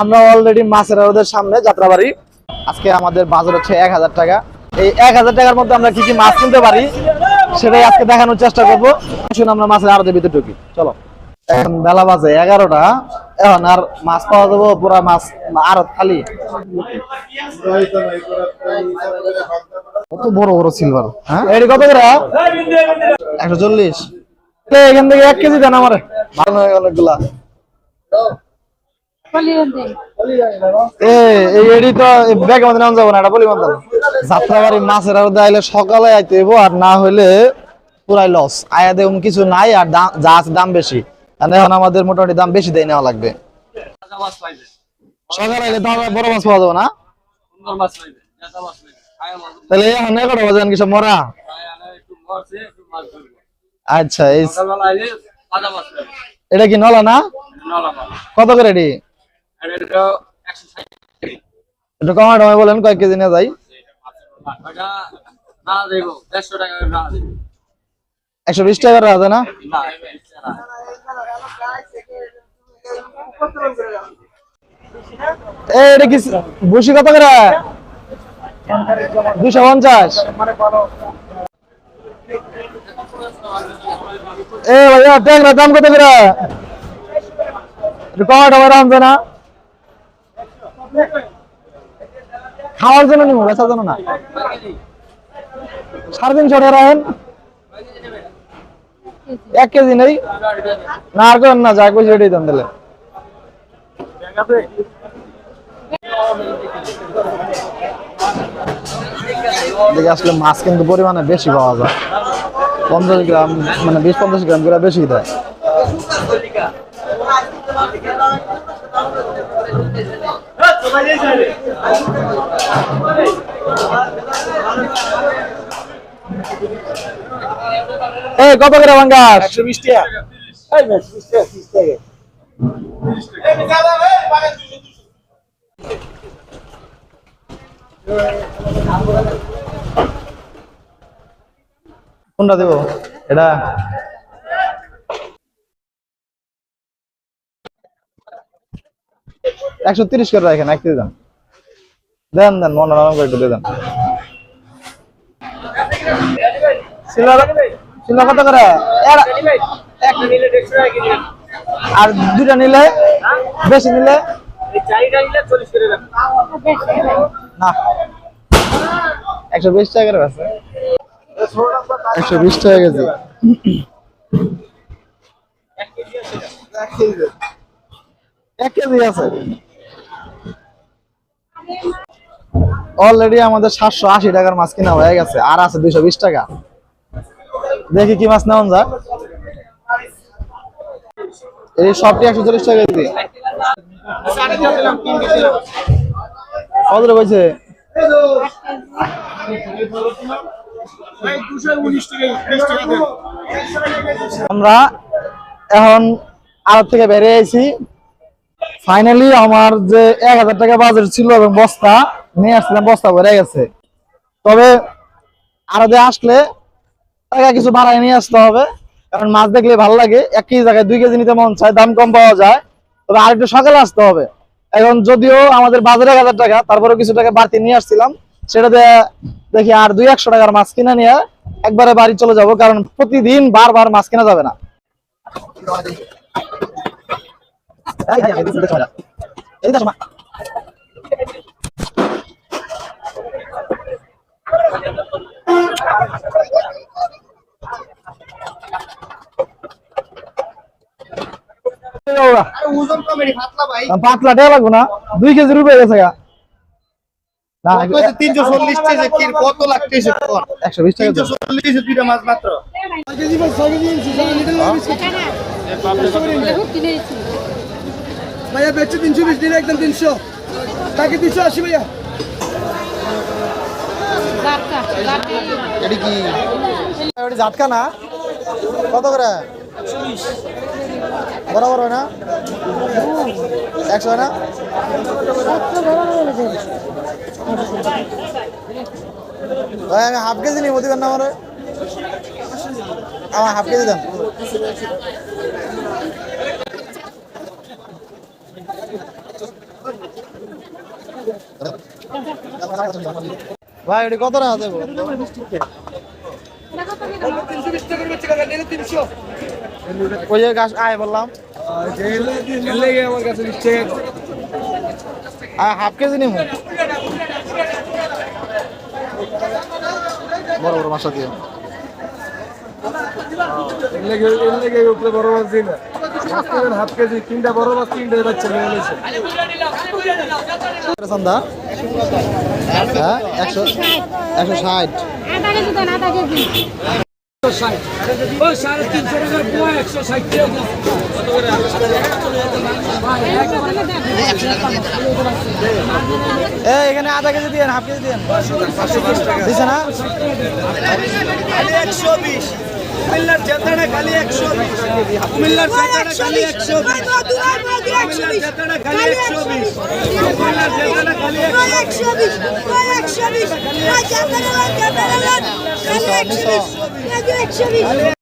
আমরা অলরেডি মাছের আড়তের সামনে যাত্রাবাড়ি। আজকে আমাদের বাজার হচ্ছে এক হাজার টাকা। এই এক হাজার টাকার মধ্যে আমরা কি কি মাছ কিনতে পারি সেটাই আজকে দেখানোর চেষ্টা করব। আসুন আমরা মাছের আড়তের ভিতরে ঢুকি। চলো। এখন বেলা বাজে এগারোটা। এখন আর মাছ পাওয়া যাব পুরা মাছ আড়ত খালি। কত বড় বড় সিলভার হ্যাঁ? এটি কত করে? একশো চল্লিশ। এখান থেকে এক কেজি দেন আমার। ভালো হয়ে যাত্রাবাড়ি মাছের আর দাইলে সকালে আইতে আর না হইলে পুরাই লস আয়া দেখুন কিছু নাই আর যা দাম বেশি। এখন আমাদের মোটামুটি দাম বেশি দিয়ে নেওয়া লাগবে। সকালে আইলে দাম বড় মাছ পাওয়া যাবে না? তাহলে এখন এগারো বাজে কি সব মরা? আচ্ছা এটা কি নলা না? কত করে এটি? একটু কমায় টমায় বলেন কয়েক কেজি নিয়ে যাই? একশো বিশ টাকা আছে না? এটা কি বসি কত করে? দুশো পঞ্চাশ। এ ভাইয়া ট্যাংরা দাম কত করে? একটু কমায় টমায় রাখছে না খাওয়ার জন্য নিবো বেচার জন্য না। সাড়ে তিনশো রাখেন। এক কেজি নেই। না, আর করেন না, যা কইছি এটাই দেন দিলে দেখে আসলে মাছ কিন্তু পরিমাণে বেশি পাওয়া যায়। পঞ্চাশ গ্রাম মানে বিশ পঞ্চাশ গ্রাম করে বেশি দেয়। এই কত করে বাঙ্গাস। একশো বিশ টাকা। কোনটা দেবো? এটা একশো তিরিশ করে রাখেন এক কেজি দেন। দেন দেন মনে নরম করে একটু দিয়ে দেন। কত করে? আর দুটা নিলে? বেশি নিলে? না। একশো বিশ টাকা করে আছে। একশো বিশ টাকা কেজি। এক কেজি আছে। অলরেডি আমাদের সাতশো আশি টাকার মাছ কিনা হয়ে গেছে, আর আছে দুইশো বিশ টাকা। দেখি কি মাছ নেওয়া যায়। এই সবটি একশো চল্লিশ টাকা কেজি। আমরা এখন আড়ত থেকে বেরিয়ে আইছি। ফাইনালি আমার যে এক হাজার টাকা বাজার ছিল এবং বস্তা, নিয়ে আসছিলাম, বস্তা ভরে গেছে। তবে আড়তে আসলে, টাকা কিছু বাড়ায় নিয়ে আসতে হবে, কারণ মাছ দেখলে ভালো লাগে। এক কেজি জায়গায় দুই কেজি নিতে মন চায়, দাম কম পাওয়া যায়। তবে আরেকটু সকালে আসতে হবে। এখন যদিও আমাদের বাজারে এক হাজার টাকা তারপরে কিছু টাকা বাড়তি নিয়ে আসছিলাম। সেটাতে দেখি আর দুই একশো টাকার মাছ কিনে নিয়ে একবারে বাড়ি চলে যাব, কারণ প্রতিদিন বারবার মাছ কেনা যাবে না। পাতলা টাকা লাগবো না। দুই কেজি রুপে গেছে গা। তিনশো চল্লিশ কত লাগতেছে একশো বিশ তিনশো চল্লিশ দুইটা মাছ মাত্র। ভাইয়া বেচছে তিনশো বিশ দিলে একদম তিনশো। তাকে তিনশো আশি ভাইয়া? এটি কি? ঝাটকা না? কত করে? বরাবর হয় না? একশো হয় না? ভাই আমি হাফ কেজি নিব দিবেন না আমার। আমার হাফ কেজি দেন। ভাই ওটি কত টাকা দেবো ওই গাছ, আয় বললাম। হাফ কেজি নিব বড় বড় মাসা দিয়ে বড় মাছ দিই না। হাফ কেজি তিনটা বড় মাছ তিনটা বাচ্চা নিয়ে নিয়েছে সন্ধ্যা? হ্যাঁ একশো ষাট। এখানে আধা কেজি দিয়ে হাফ কেজি দিয়ে দিছে না? একশো বিশ। কুমিল্লার জেতাটা খালি একশো বিশ। কুমিল্লার জেতাটা খালি একশো বিশ। কুমিল্লার জেতাটা খালি একশো বিশ। কুমিল্লার জেতাটা খালি একশো বিশ। একশো বিশ। একশো বিশ।